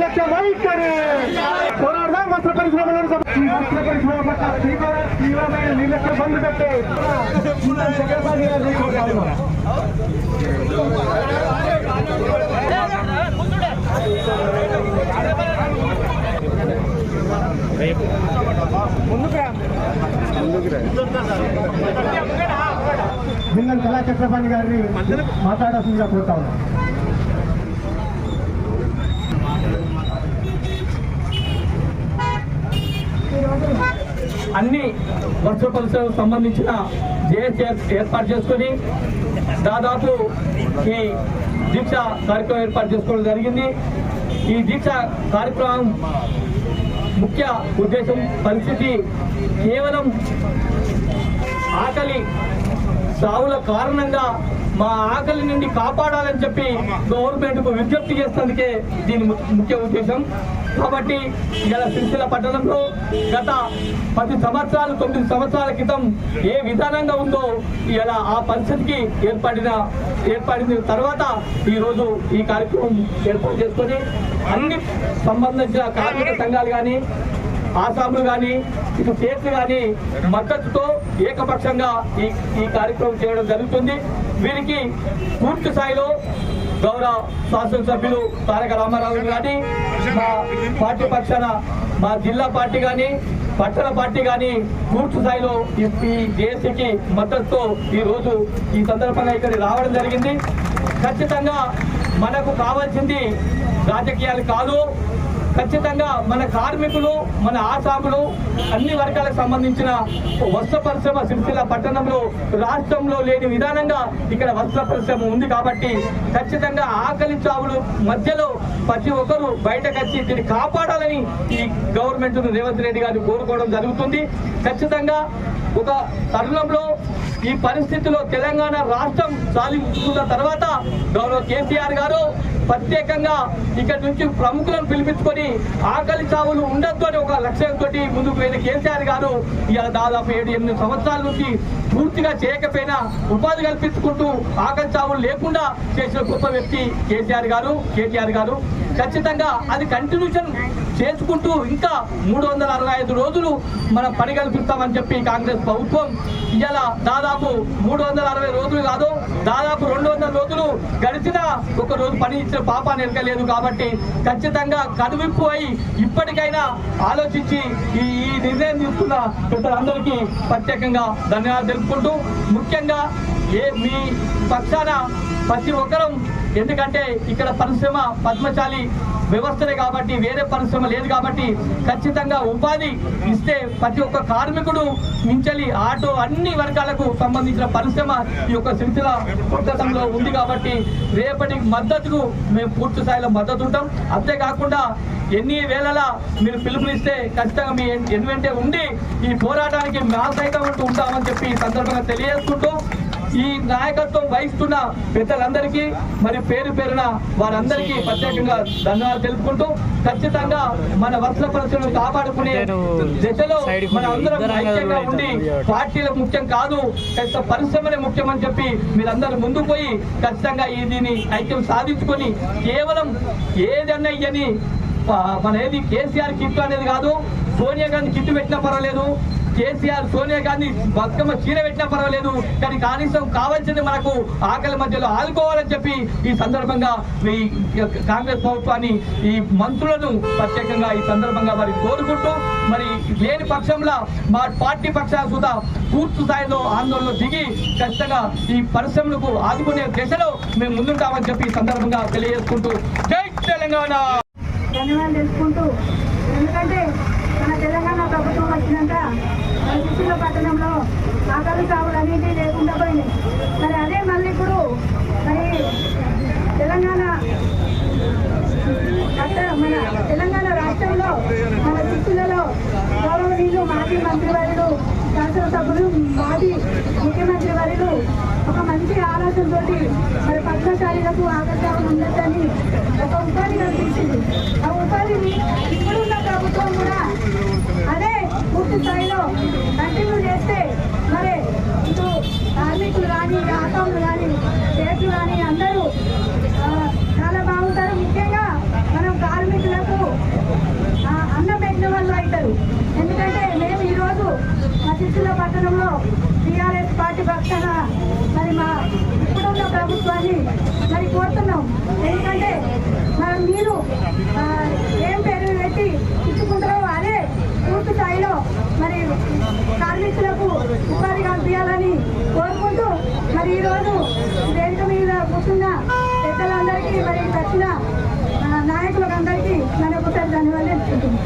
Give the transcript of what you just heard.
లక్ష వైఖరి పోరాడదాం వస్త్ర పరిశ్రమలను వస్త్ర పరిశ్రమ పట్ల తీవ్ర తీవ్రమైన నిర్లక్ష్యం బంద్ పెట్టే భిన్నం కళాచక్రపాణి గారిని మాట్లాడాల్సిందిగా కోరుతా ఉన్నాను అన్ని వర్ష పరిశ్రమకు సంబంధించిన జేఎస్ఎస్ ఏర్పాటు చేసుకొని దాదాపు ఈ దీక్ష కార్యక్రమం ఏర్పాటు చేసుకోవడం జరిగింది. ఈ దీక్ష కార్యక్రమం ముఖ్య ఉద్దేశం పరిస్థితి కేవలం ఆకలి సావుల కారణంగా మా ఆకలి నుండి కాపాడాలని చెప్పి గవర్నమెంట్కు విజ్ఞప్తి చేసేందుకే దీని ముఖ్య ఉద్దేశం. కాబట్టి ఇలా సిరిసిల్ల పట్టణంలో గత పది సంవత్సరాలు తొమ్మిది సంవత్సరాల క్రితం ఏ విధానంగా ఉందో ఇలా ఆ పరిస్థితికి ఏర్పడిన ఏర్పడిన తర్వాత ఈరోజు ఈ కార్యక్రమం ఏర్పాటు చేసుకొని అన్ని సంబంధించిన కార్మిక సంఘాలు కానీ ఆసాములు కానీ ఇటు స్టేట్లు కానీ మద్దతుతో ఏకపక్షంగా ఈ ఈ కార్యక్రమం చేయడం జరుగుతుంది. వీరికి పూర్తి స్థాయిలో గౌరవ శాసనసభ్యులు తారక రామారావు కానీ మా పార్టీ పక్షాన మా జిల్లా పార్టీ కానీ పట్టణ పార్టీ కానీ పూర్తి స్థాయిలో ఈ- ఈ జేఏసీకి మద్దతుతో ఈ ఈ సందర్భంగా ఇక్కడికి రావడం జరిగింది. ఖచ్చితంగా మనకు కావాల్సింది రాజకీయాలు కాదు. ఖచ్చితంగా మన కార్మికులు మన ఆసాములు అన్ని వర్గాలకు సంబంధించిన వస్త్ర పరిశ్రమ సిరిసిల్ల పట్టణంలో రాష్ట్రంలో లేని విధానంగా ఇక్కడ వస్త్ర పరిశ్రమ ఉంది కాబట్టి ఖచ్చితంగా ఆకలి చావులు మధ్యలో ప్రతి ఒక్కరూ బయటకు వచ్చి దీన్ని కాపాడాలని ఈ గవర్నమెంట్ రేవంత్ రెడ్డి గారు కోరుకోవడం జరుగుతుంది. ఖచ్చితంగా ఒక తరుణంలో ఈ పరిస్థితిలో తెలంగాణ రాష్ట్రం సాధించుకున్న తర్వాత గౌరవ కేసీఆర్ గారు ప్రత్యేకంగా ఇక్కడ నుంచి ప్రముఖులను పిలిపించుకొని ఆకలి చావులు ఉండొద్దు అని ఒక లక్ష్యంతో ముందుకు పోయిన కేసీఆర్ గారు ఇక దాదాపు ఏడు ఎనిమిది సంవత్సరాల నుంచి పూర్తిగా చేయకపోయినా ఉపాధి కల్పించుకుంటూ ఆకలి చావులు లేకుండా చేసిన గొప్ప వ్యక్తి కేసీఆర్ గారు కేటీఆర్ గారు. ఖచ్చితంగా అది కంటిన్యూషన్ చేసుకుంటూ ఇంకా మూడు వందల అరవై ఐదు రోజులు మనం పని కల్పిస్తామని చెప్పి కాంగ్రెస్ ప్రభుత్వం ఇవాళ దాదాపు మూడు వందల అరవై రోజులు కాదు దాదాపు రెండు వందల రోజులు గడిచిన ఒక రోజు పని ఇచ్చిన పాప నిలకలేదు కాబట్టి ఖచ్చితంగా కనువిప్పు అయి ఇప్పటికైనా ఆలోచించి ఈ ఈ నిర్ణయం తీసుకున్న పెద్దలందరికీ ప్రత్యేకంగా ధన్యవాదాలు తెలుపుకుంటూ ముఖ్యంగా ఏ మీ పక్షాన ప్రతి ఒక్కరం ఎందుకంటే ఇక్కడ పరిశ్రమ పద్మశాలి వ్యవస్థనే కాబట్టి వేరే పరిశ్రమ లేదు కాబట్టి ఖచ్చితంగా ఉపాధి ఇస్తే ప్రతి ఒక్క కార్మికుడు మించలి ఆటో అన్ని వర్గాలకు సంబంధించిన పరిశ్రమ ఈ యొక్క సిరిసిల కొత్తతంలో ఉంది కాబట్టి రేపటి మద్దతుకు మేము పూర్తి స్థాయిలో మద్దతు ఉంటాం. అంతేకాకుండా ఎన్ని వేళలా మీరు పిలుపునిస్తే ఖచ్చితంగా మీ ఎన్వెంటే ఉండి ఈ పోరాటానికి మా సైతం ఉంటూ ఉంటామని చెప్పి సందర్భంగా తెలియజేసుకుంటూ ఈ నాయకత్వం వహిస్తున్న పెద్దలందరికీ మరి పేరు పేరున వారందరికీ ప్రత్యేకంగా ధన్యవాదాలు తెలుపుకుంటూ ఖచ్చితంగా మన వస్త్ర పరిశ్రమను కాపాడుకునే దిశలో మన అందరం ఐక్యంగా ఉండి పార్టీలకు ముఖ్యం కాదు పరిశ్రమనే ముఖ్యమని చెప్పి మీరందరూ ముందుకు పోయి ఖచ్చితంగా ఈ దీన్ని ఐక్యం సాధించుకొని కేవలం ఏదన్నా ఇయ్యని ప- మన ఏది కేసీఆర్ కిట్ అనేది కాదు సోనియా గాంధీ కిట్ పెట్టినా పర్వాలేదు కేసీఆర్ సోనియా గాంధీ బతుకమ్మ చీర పెట్టినా పర్వాలేదు కానీ కనీసం కావాల్సింది మనకు ఆకలి మధ్యలో ఆదుకోవాలని చెప్పి ఈ సందర్భంగా ఈ కాంగ్రెస్ ప్రభుత్వాన్ని ఈ మంత్రులను ప్రత్యేకంగా ఈ సందర్భంగా మరి కోరుకుంటూ మరి లేని పక్షంలో మా పార్టీ పక్షాల సుధా పూర్తి స్థాయిలో ఆందోళనలో దిగి ఖచ్చితంగా ఈ పరిశ్రమలకు ఆదుకునే దిశలో మేము ముందుంటామని చెప్పి ఈ సందర్భంగా తెలియజేసుకుంటూ జై తెలంగాణ! ధన్యవాదాలు తెలుసుకుంటూ ఎందుకంటే మన తెలంగాణ ప్రభుత్వం వచ్చినాక మన శిశుల పట్టణంలో ఆకలి సాగులు అనేవి లేకుండా పోయినాయి. మరి అదే మళ్ళీ ఇప్పుడు మరి తెలంగాణ మన తెలంగాణ రాష్ట్రంలో మన శిక్షణలో గౌరవనీయులు మాజీ మంత్రివర్యులు శాసనసభ్యులు మాజీ ముఖ్యమంత్రి వర్యులు ఒక మంచి ఆలోచనతోటి మరి పద్మశాలీలకు ఆకర్షణ ఉండొద్దని ఒక ఉపాధి కల్పించింది. ఆ ఉపాధిని ఇప్పుడున్న ప్రభుత్వం కూడా పూర్తి స్థాయిలో కంటిన్యూ చేస్తే మరి ఇటు కార్మికులు కానీ ఆటోలు కానీ స్టేట్లు కానీ అందరూ చాలా బాగుంటారు. ముఖ్యంగా మనం కార్మికులకు అన్నం పెట్టిన వాళ్ళు అవుతారు. ఎందుకంటే మేము ఈరోజు మా చిత్తూరు పట్టణంలో టీఆర్ఎస్ పార్టీ పక్షాన మరి మా ఇప్పుడున్న ప్రభుత్వాన్ని ముఖ్యంగా పెద్దలందరికీ మరి దక్షిణ ఆ, నాయకులకు అందరికీ మన ఒకసారి ధన్యవాదాలు తెలుపుకుంటున్నాం